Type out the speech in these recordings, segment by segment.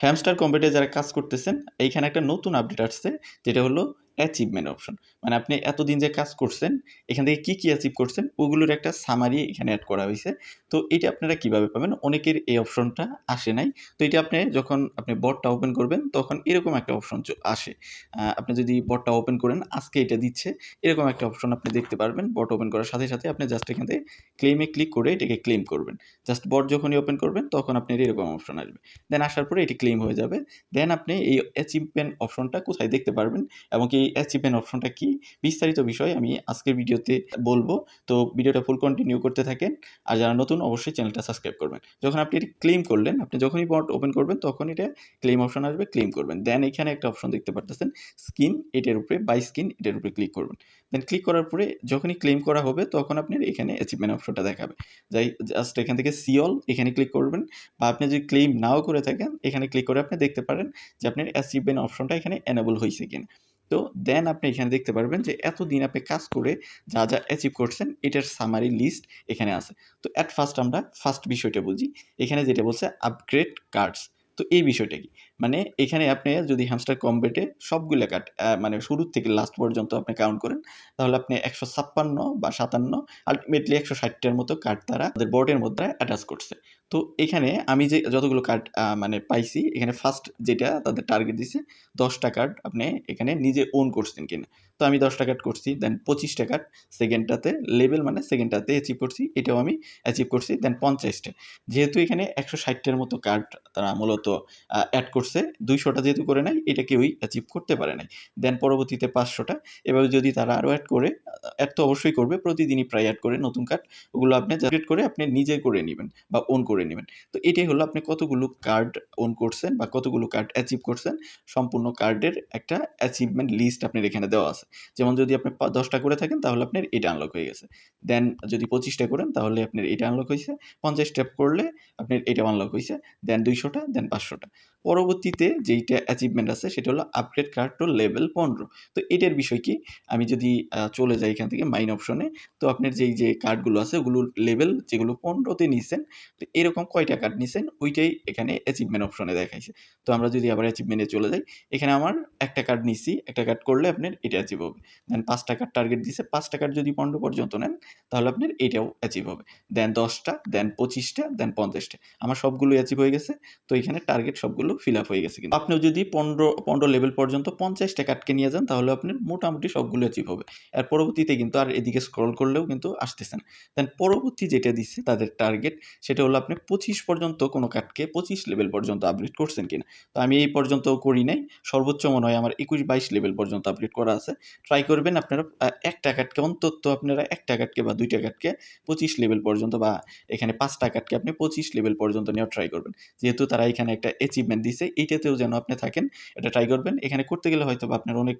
Hamster computer যারা কাজ করতেছেন এইখানে একটা নতুন আপডেট আসছে যেটা হলো অ্যাচিভমেন্ট অপশন মানে আপনি এতদিন যে কাজ করছেন, এখান থেকে কী কী অ্যাচিভ করছেন, ওগুলোর একটা সামারি এখানে অ্যাড করা হয়েছে। তো এটা আপনারা কীভাবে পাবেন? অনেকের এই অপশনটা আসে নাই। তো এটা আপনি যখন আপনি বটটা ওপেন করবেন, তখন এরকম একটা অপশন আসে। আপনি যদি বটটা ওপেন করেন, আজকে এটা দিচ্ছে, এরকম একটা অপশন আপনি দেখতে পারবেন। বট ওপেন করার সাথে সাথে আপনি জাস্ট এখান থেকে ক্লেমে ক্লিক করে এটাকে ক্লেম করবেন। জাস্ট বট যখনই ওপেন করবেন, তখন আপনার এরকম অপশন আসবে। দেন আসার পরে এটি ক্লেম হয়ে যাবে। দেন আপনি এই অ্যাচিভমেন্ট অপশনটা কোথায় দেখতে পারবেন এবং কি অ্যাচিভমেন্ট অপশনটা কি? বিস্তারিত বিষয় আমি আজকের ভিডিওতে বলব। তো ভিডিওটা ফুল কন্টিনিউ করতে থাকেন। আর যারা নতুন, অবশ্যই চ্যানেলটা সাবস্ক্রাইব করবেন। যখন আপনি এটি ক্লেম করলেন, আপনি যখনই বট ওপেন করবেন তখন এটা ক্লেম অপশন আসবে ক্লেম করবেন। দেন এখানে একটা অপশন দেখতে পারতেছেন স্কিন এটার উপরে বাই স্কিন এটার উপরে ক্লিক করবেন। দেন ক্লিক করার পরে যখনই ক্লেম করা হবে, তখন আপনার এখানে অ্যাচিভমেন্ট অপশনটা দেখাবে। যাই জাস্ট এখান থেকে সিওল এখানে ক্লিক করবেন। বা আপনি যদি ক্লেম নাও করে থাকেন, এখানে ক্লিক করে আপনি দেখতে পারেন যে আপনার অ্যাচিভমেন্ট অপশনটা এখানে এনেবল হয়েছে কিনা। তো দেন আপনি এখানে দেখতে পারবেন যে এতদিন আপনি কাজ করে যা যা অ্যাচিভ করছেন, এটার সামারি লিস্ট এখানে আছে। তো অ্যাট ফার্স্ট আমরা ফার্স্ট বিষয়টা বুঝি এখানে যেটা বলছে আপগ্রেড কার্ডস তো এই বিষয়টা কি? মানে এখানে আপনি যদি হ্যামস্টার কম্বেটে সবগুলো কার্ড মানে শুরু থেকে লাস্ট পর্যন্ত আপনি কাউন্ট করেন, তাহলে আপনি একশো ছাপ্পান্ন বা সাতান্ন আলটিমেটলি একশো ষাটটার মতো কার্ড তারা তাদের বোর্ডের মধ্যে অ্যাটাচ করছে। তো এখানে আমি যে যতগুলো কার্ড মানে পাইছি, এখানে ফার্স্ট যেটা তাদের টার্গেট দিছে, দশটা কার্ড আপনি এখানে নিজে ওন করছেন কিনা। তো আমি দশটা কার্ড করছি দেন পঁচিশটা কার্ড সেকেন্ডটাতে লেভেল মানে সেকেন্ডটাতে অ্যাচিভ করছি, এটাও আমি অ্যাচিভ করছি দেন পঞ্চাশটা। যেহেতু এখানে একশো ষাটটার মতো কার্ড তারা মূলত অ্যাড করছে দুইশোটা যেহেতু করে নাই এটা কেউই অ্যাচিভ করতে পারে নাই। দেন পরবর্তীতে পাঁচশোটা। এবার যদি তারা আরও অ্যাড করে অ্যাড তো অবশ্যই করবে, প্রতিদিনই প্রায় অ্যাড করে নতুন কার্ড ওগুলো আপনি জেনারেট করে আপনি নিজে করে নেবেন বা ওন করে নেবেন। তো এটাই হলো আপনি কতগুলো কার্ড ওন করছেন বা কতগুলো কার্ড অ্যাচিভ করছেন, সম্পূর্ণ কার্ডের একটা অ্যাচিভমেন্ট লিস্ট আপনার এখানে দেওয়া আছে। যেমন যদি আপনি দশটা করে থাকেন, তাহলে আপনার এটা আনলক হয়ে গেছে। দেন যদি পঁচিশটা করেন, তাহলে আপনার এটা আনলক হয়েছে। পঞ্চাশ স্টেপ করলে আপনার এটা আনলক হয়েছে। দেন দুইশোটা দেন পাঁচশোটা। পরবর্তীতে যেইটা অ্যাচিভমেন্ট আছে, সেটা হলো আপগ্রেড কার্ড টু লেভেল পনেরো। তো এটার বিষয় কি? আমি যদি চলে যাই এখান থেকে মাইন অপশনে তো আপনার যেই, যে কার্ডগুলো আছে, ওগুলো লেভেল যেগুলো পনেরোতে নিছেন, তো এরকম কয়টা কার্ড নিছেন, ওইটাই এখানে অ্যাচিভমেন্ট অপশনে দেখাইছে। তো আমরা যদি আবার অ্যাচিভমেন্টে চলে যাই, এখানে আমার একটা কার্ড নিছি, একটা কার্ড করলে আপনার এটা অ্যাচিভ হবে। দেন পাঁচটা কার্ড টার্গেট দিছে, পাঁচটা কার্ড যদি পনেরো পর্যন্ত নেন, তাহলে আপনার এটাও অ্যাচিভ হবে। দেন দশটা দেন পঁচিশটা দেন পঞ্চাশটা। আমার সবগুলোই অ্যাচিভ হয়ে গেছে, তো এখানে টার্গেট সবগুলো ফিল আপ হয়ে গেছে কিন্তু। আপনিও যদি পনেরো পনেরো লেভেল পর্যন্ত পঞ্চাশটা কার্ডকে নিয়ে যান, তাহলে আপনার মোটামুটি সবগুলো অ্যাচিভ হবে। আর পরবর্তীতে কিন্তু আর এদিকে স্ক্রল করলেও কিন্তু আসতেছেন দেন পরবর্তী যেটা দিচ্ছে তাদের টার্গেট সেটা হলো আপনি পঁচিশ পর্যন্ত কোনো কার্ডকে পঁচিশ লেভেল পর্যন্ত আপগ্রেড করছেন কিনা। তো আমি এই পর্যন্ত করি নাই। সর্বোচ্চ মনে হয় আমার একুশ বাইশ লেভেল পর্যন্ত আপগ্রেড করা আছে। ট্রাই করবেন আপনারা একটা কাটকে অন্তত আপনারা একটা কার্ডকে বা দুইটা কার্ডকে পঁচিশ লেভেল পর্যন্ত বা এখানে পাঁচটা কার্ডকে আপনি পঁচিশ লেভেল পর্যন্ত নেওয়ার ট্রাই করবেন। যেহেতু তারা এখানে একটা অ্যাচিভমেন্ট দিছে, এইটাতেও যেন আপনি থাকেন, এটা ট্রাই করবেন। এখানে করতে গেলে হয়তো আপনার অনেক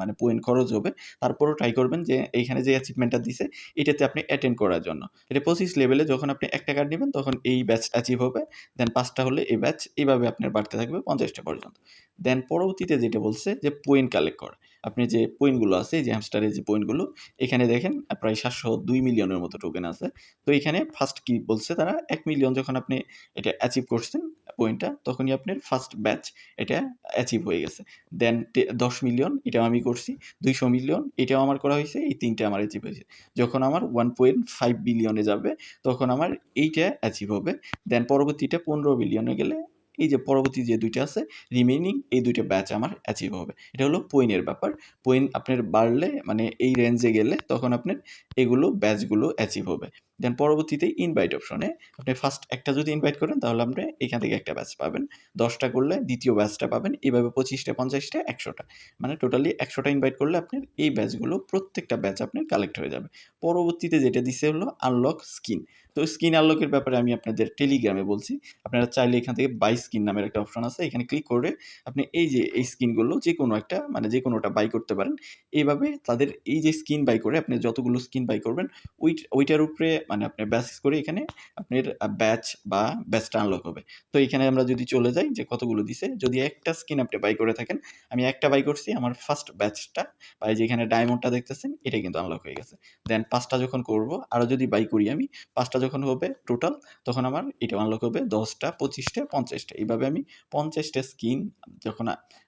মানে পয়েন্ট খরচ হবে। তারপরেও ট্রাই করবেন যে, এইখানে যে অ্যাচিভমেন্টটা দিছে, এটাতে আপনি অ্যাটেন্ড করার জন্য। এটা পঁচিশ লেভেলে যখন আপনি একটা কার্ড নেবেন, তখন এই ব্যাচ অ্যাচিভ হবে। দেন পাঁচটা হলে এই ব্যাচ এইভাবে আপনার বাড়তে থাকবে পঞ্চাশটা পর্যন্ত। দেন পরবর্তীতে যেটা বলছে যে পয়েন্ট কালেক্ট করা। আপনি যে পয়েন্টগুলো আছে যে হ্যামস্টারের যে পয়েন্টগুলো এখানে দেখেন প্রায় সাতশো দুই মিলিয়নের মতো টোকেন আছে। তো এখানে ফার্স্ট কি বলছে তারা, এক মিলিয়ন যখন আপনি এটা অ্যাচিভ করছেন পয়েন্টটা তখনই আপনার ফার্স্ট ব্যাচ এটা অ্যাচিভ হয়ে গেছে। দেন দশ মিলিয়ন এটাও আমি করছি, দুইশো মিলিয়ন এটাও আমার করা হয়েছে, এই তিনটে আমার অ্যাচিভ হয়েছে। যখন আমার ওয়ান পয়েন্ট ফাইভ বিলিয়নে যাবে, তখন আমার এইটা অ্যাচিভ হবে। দেন পরবর্তীটা পনেরো বিলিয়নে গেলে, এই যে পরবর্তী যে দুইটা আছে রিমেনিং এই দুইটা ব্যাচ আমার অ্যাচিভ হবে। এটা হলো পয়েন্টের ব্যাপার। পয়েন্ট আপনার বাড়লে মানে এই রেঞ্জে গেলে, তখন আপনার এগুলো ব্যাচগুলো অ্যাচিভ হবে। দেন পরবর্তীতে ইনভাইট অপশনে আপনি ফার্স্ট একটা যদি ইনভাইট করেন, তাহলে আপনি এখান থেকে একটা ব্যাচ পাবেন। দশটা করলে দ্বিতীয় ব্যাচটা পাবেন এইভাবে পঁচিশটা, পঞ্চাশটা, একশোটা। মানে টোটালি একশোটা ইনভাইট করলে আপনার এই ব্যাচগুলো প্রত্যেকটা ব্যাচ আপনার কালেক্ট হয়ে যাবে। পরবর্তীতে যেটা দিছে হলো আনলক স্কিন তো স্কিন আনলকের ব্যাপারে আমি আপনাদের টেলিগ্রামে বলছি। আপনারা চাইলে এখান থেকে বাই স্কিন নামের একটা অপশন আছে, এখানে ক্লিক করে আপনি এই যে, এই স্কিনগুলো যে কোনো একটা মানে যে কোনোটা বাই করতে পারেন। এইভাবে তাদের এই যে স্কিন বাই করে আপনি যতগুলো স্কিন বাই করবেন, ওই, ওইটার উপরে মানে আপনার বেসিস করে এখানে আপনার ব্যাচ বা ব্যাচটা আনলক হবে। তো এখানে আমরা যদি চলে যাই যে কতগুলো দিছে, যদি একটা স্কিন আপনি বাই করে থাকেন, আমি একটা বাই করছি আমার ফার্স্ট ব্যাচটা বা যে এখানে ডায়মন্ডটা দেখতেছেন এটা কিন্তু আনলক হয়ে গেছে। দেন ৫ টা যখন করব, আরও যদি বাই করি আমি ৫ টা যখন হবে টোটাল তখন আমার এটাও আনলক হবে ১০ টা, ২৫ টা, ৫০ টা। এইভাবে আমি ৫০ টা স্কিন যখন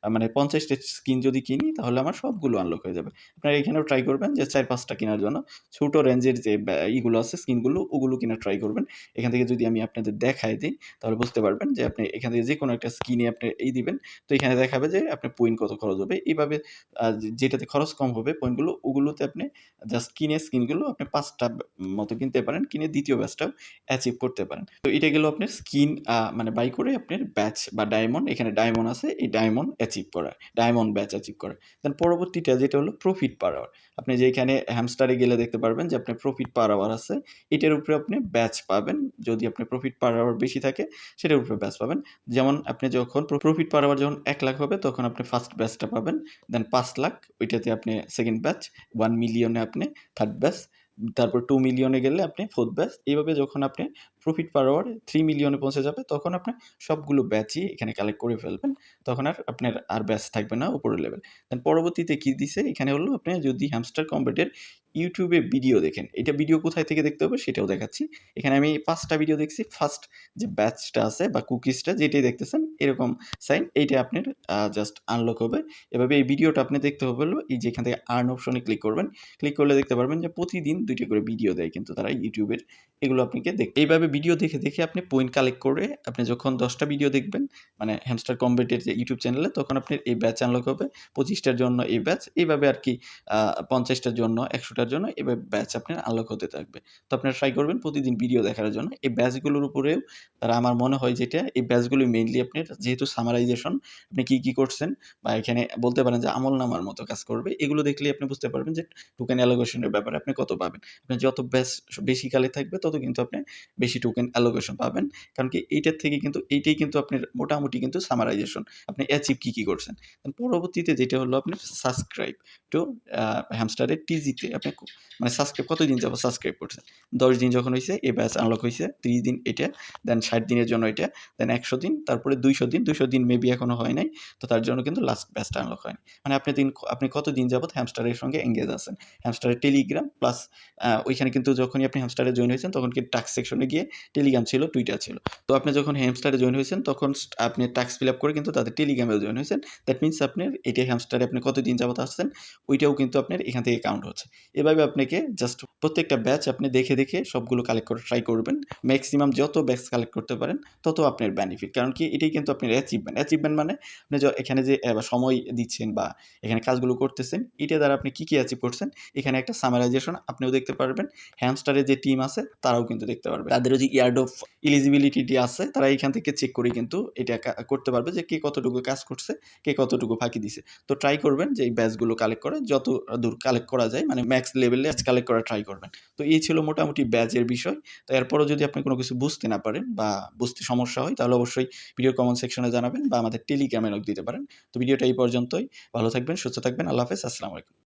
মানে ৫০ টা স্কিন যদি কিনি তাহলে আমার সবগুলো আনলক হয়ে যাবে। আপনারা এখানেও ট্রাই করবেন যে ৪-৫ টা কেনার জন্য ছোট রেঞ্জের যে ইগুলো আছে স্কিনগুলো ওগুলো কিনার ট্রাই করবেন। এখান থেকে যদি আমি আপনাদের দেখায় দিই, তাহলে বুঝতে পারবেন যে আপনি এখান থেকে যেকোনো একটা স্কিনে আপনি এই দিবেন। তো এখানে দেখাবে যে আপনার পয়েন্ট কত খরচ হবে। এইভাবে যেটাতে খরচ কম হবে পয়েন্টগুলো ওগুলোতে আপনি জাস্ট কিনে স্কিনগুলো আপনি ৫ টা মতো কিনতে পারেন। কিনে দ্বিতীয় ব্যাচটাও অ্যাচিভ করতে পারেন। তো এটা গেল আপনার স্কিন মানে বাই করে আপনার ব্যাচ বা ডায়মন্ড এখানে ডায়মন্ড আছে, এই ডায়মন্ড অ্যাচিভ করা। ডায়মন্ড ব্যাচ অ্যাচিভ করা। দেন পরবর্তীটা যেটা হলো প্রফিট পার আওয়ার। আপনি যে এখানে হ্যামস্টারে গেলে দেখতে পারবেন যে আপনার প্রফিট পার আওয়ার আছে। এটার উপরে আপনি ব্যাচ পাবেন। যদি আপনি প্রফিট পার আওয়ার বেশি থাকে সেটার উপরে ব্যাচ পাবেন। যেমন আপনি যখন প্রফিট পার আওয়ার যখন এক লাখ হবে তখন আপনি ফার্স্ট ব্যাচটা পাবেন। দেন পাঁচ লাখ ওইটাতে আপনি সেকেন্ড ব্যাচ, ওয়ান মিলিয়নে আপনি থার্ড ব্যাচ, তারপর টু মিলিয়নে গেলে আপনি ফোর্থ ব্যাচ। এইভাবে যখন আপনি প্রফিট পার আওয়ার থ্রি মিলিয়নে পৌঁছে যাবে তখন আপনি সবগুলো ব্যাচই এখানে কালেক্ট করে ফেলবেন। তখন আর আপনার আর ব্যাচ থাকবে না উপরের লেভেল। দেন পরবর্তীতে কি দিছে এখানে হলো আপনি যদি হ্যামস্টার কমপ্যাটের এ ভিডিও দেখেন। এটা ভিডিও কোথায় থেকে দেখতে হবে সেটাও দেখাচ্ছি। এখানে আমি পাঁচটা ভিডিও দেখছি। ফার্স্ট যে ব্যাচটা আছে বা কুকিজটা যেটাই দেখতেছেন, এরকম সাইন এইটা আপনার জাস্ট আনলক হবে। এভাবে এই ভিডিওটা আপনি দেখতে হবে হলো, এই যেখান থেকে আর্ন অপশনে ক্লিক করবেন। ক্লিক করলে দেখতে পারবেন যে প্রতিদিন দুইটি করে ভিডিও দেয় কিন্তু তারা এর। এগুলো আপনাকে দেখ এইভাবে ভিডিও দেখে, দেখে আপনি পয়েন্ট কালেক্ট করে আপনি যখন দশটা ভিডিও দেখবেন মানে হ্যামস্টার কমপ্যাটের যে ইউটিউব চ্যানেলে তখন আপনার এই ব্যাচ আনলক হবে। পঁচিশটার জন্য এই ব্যাচ। এইভাবে আর কি পঞ্চাশটার জন্য, একশোটার জন্য এভাবে ব্যাচ আপনার আনলক হতে থাকবে। তো আপনারা ট্রাই করবেন প্রতিদিন ভিডিও দেখার জন্য। এই ব্যাচগুলোর উপরেও তারা আমার মনে হয় যেটা এই ব্যাচগুলো মেইনলি আপনার যেহেতু সামারাইজেশন আপনি কি, কি করছেন বা এখানে বলতে পারেন যে আমল নামার মতো কাজ করবে। এগুলো দেখলে আপনি বুঝতে পারবেন যে টোকেন অ্যালোকেশন এর ব্যাপারে আপনি কত পাবেন। আপনার যত ব্যাচ বেশি কালে থাকবে তত কিন্তু আপনি বেশি টোকেন অ্যালোকেশন পাবেন। কারণ কি এইটার থেকে কিন্তু এইটাই কিন্তু আপনার মোটামুটি কিন্তু সামারাইজেশন। আপনি অ্যাচিভ কি, কি করছেন। পরবর্তীতে যেটা হলো আপনার সাবস্ক্রাইব টু হ্যামস্টারের টিজিতে আপনি মানে সাবস্ক্রাইব কতদিন যাবত সাবস্ক্রাইব করছেন। ১০ দিন যখন হইছে এই ব্যাচ আনলক হয়েছে ত্রিশ দিন এটা, দেন ৬০ দিনের জন্য এটা, দেন ১০০ দিন, তারপরে ২০০ দিন। ২০০ দিন মেবি এখনও হয় নাই। তো তার জন্য কিন্তু লাস্ট ব্যাচটা আনলক হয়নি। মানে আপনি দিন আপনি কতদিন যাবত হ্যামস্টারের সঙ্গে এঙ্গেজ আছেন। হ্যামস্টারের টেলিগ্রাম প্লাস ওইখানে কিন্তু যখনই আপনি হ্যামস্টারে জয়েন হয়েছেন তখন কি টাস্ক সেকশনে গিয়ে টেলিগ্রাম ছিল, টুইটার ছিল। তো আপনি যখন হ্যামস্টারে জয়েন হয়েছেন তখন আপনি টাস্ক ফিল আপ করে কিন্তু তাদের টেলিগ্রামেও জয়েন হয়েছেন। দ্যাট মিনস আপনার এটা হ্যামস্টারে আপনি কতদিন যাবত আসছেন ওইটাও কিন্তু আপনার এখান থেকে কাউন্ট হচ্ছে। এভাবে আপনাকে জাস্ট প্রত্যেকটা ব্যাচ আপনি দেখে, দেখে সবগুলো কালেক্ট করে ট্রাই করবেন। ম্যাক্সিমাম যত ব্যাচ কালেক্ট করতে পারেন তত আপনার বেনিফিট। কারণ কি এটাই কিন্তু আপনার অ্যাচিভমেন্ট। অ্যাচিভমেন্ট মানে আপনি এখানে যে সময় দিচ্ছেন বা এখানে কাজগুলো করতেছেন এটা দ্বারা আপনি কী কী অ্যাচিভ করছেন এখানে একটা সামারাইজেশন আপনিও দেখতে পারবেন। হ্যামস্টারের যে টিম আছে তারাও কিন্তু দেখতে পারবে। তাদেরও যে ইয়ার্ড অফ এলিজিবিলিটি আছে তারা এখান থেকে চেক করে কিন্তু এটা করতে পারবে যে কে কতটুকু কাজ করছে, কে কতটুকু ফাঁকি দিছে। তো ট্রাই করবেন যে এই ব্যাচগুলো কালেক্ট করে যত দূর কালেক্ট করা যায় মানে ম্যাক্স লেভেলে কালেক্ট করা ট্রাই করবেন। তো এই ছিল মোটামুটি ব্যাচের বিষয়। তো এরপরও যদি আপনি কোনো কিছু বুঝতে না পারেন বা বুঝতে সমস্যা হয় তাহলে অবশ্যই ভিডিওর কমেন্ট সেকশনে জানাবেন বা আমাদের টেলিগ্রামে নক দিতে পারেন। তো ভিডিওটা এই পর্যন্তই। ভালো থাকবেন, সুস্থ থাকবেন। আল্লাহ হাফেজ। আসসালামু আলাইকুম।